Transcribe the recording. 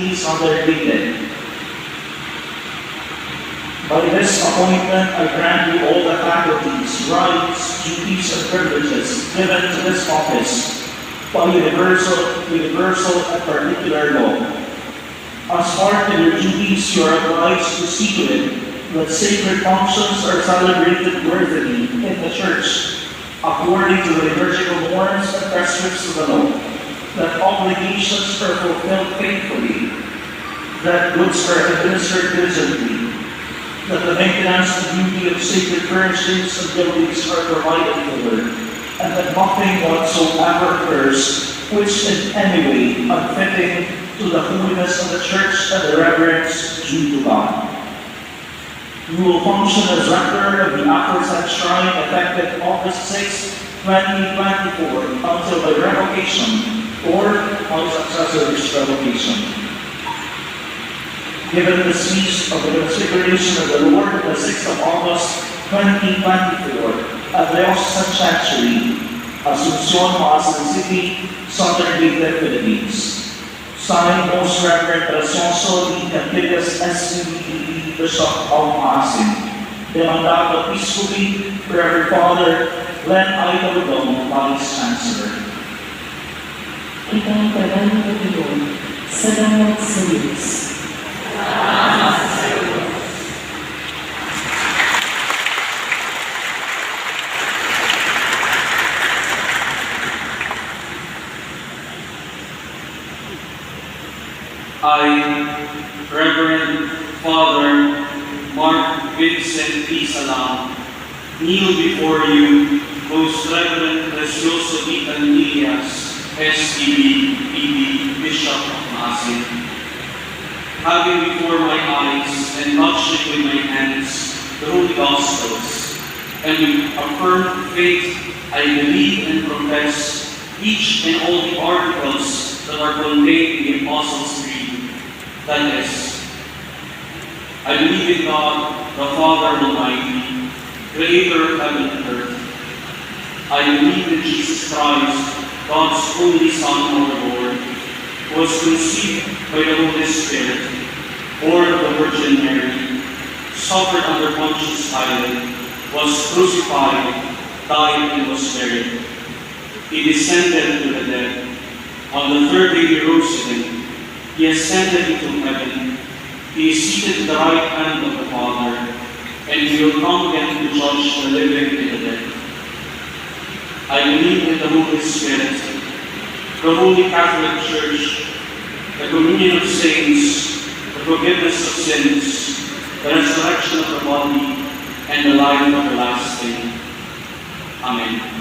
under David. By this appointment, I grant you all the faculties, rights, duties, and privileges given to this office by universal, universal and particular law. As part of your duties, you are obliged to see to it that sacred functions are celebrated worthily in the church, according to the liturgical norms and prescripts of the law, that obligations are fulfilled faithfully, that are administered diligently, that the maintenance and beauty of sacred furnishings and buildings are provided for, and that nothing whatsoever occurs which in any way unfitting to the holiness of the church and the reverence due to God. You will function as rector of the aforesaid shrine effective August 6, 2024 until the revocation or my successor's revocation. Given the feast of the consideration of the Lord on the 6th of August 2024 at the Oxford Sanctuary, Asuncion, Maasin City, Southern Leyte, Philippines. Signed, Most Reverend Alfonso D. Campidas, SCBD, Bishop of Maasin. Demandado peacefully, Reverend Father Len I. Daludong, Vice Chancellor. Itang tagang Panginoon, salamat sa Diyos. I, Reverend Father Mark Vincent P. Salam, kneel before you, Most Reverend Precioso D. Canillas, STB, PD, Bishop of Maasin. Having before my eyes and touching with my hands the Holy Gospels, and with faith I believe and profess each and all the articles that are contained in the Apostles' Is, I believe in God, the Father Almighty, creator of heaven and earth. I believe in Jesus Christ, God's only Son, our Lord, who was conceived by the Holy Spirit, born of the Virgin Mary, suffered under Pontius Pilate, was crucified, died, and was buried. He descended to the dead. On the third day he rose again. He ascended into heaven. He is seated at the right hand of the Father, and he will come again to judge the living and the dead. I believe in the Holy Spirit, the Holy Catholic Church, the communion of saints, the forgiveness of sins, the resurrection of the body, and the life everlasting. Amen.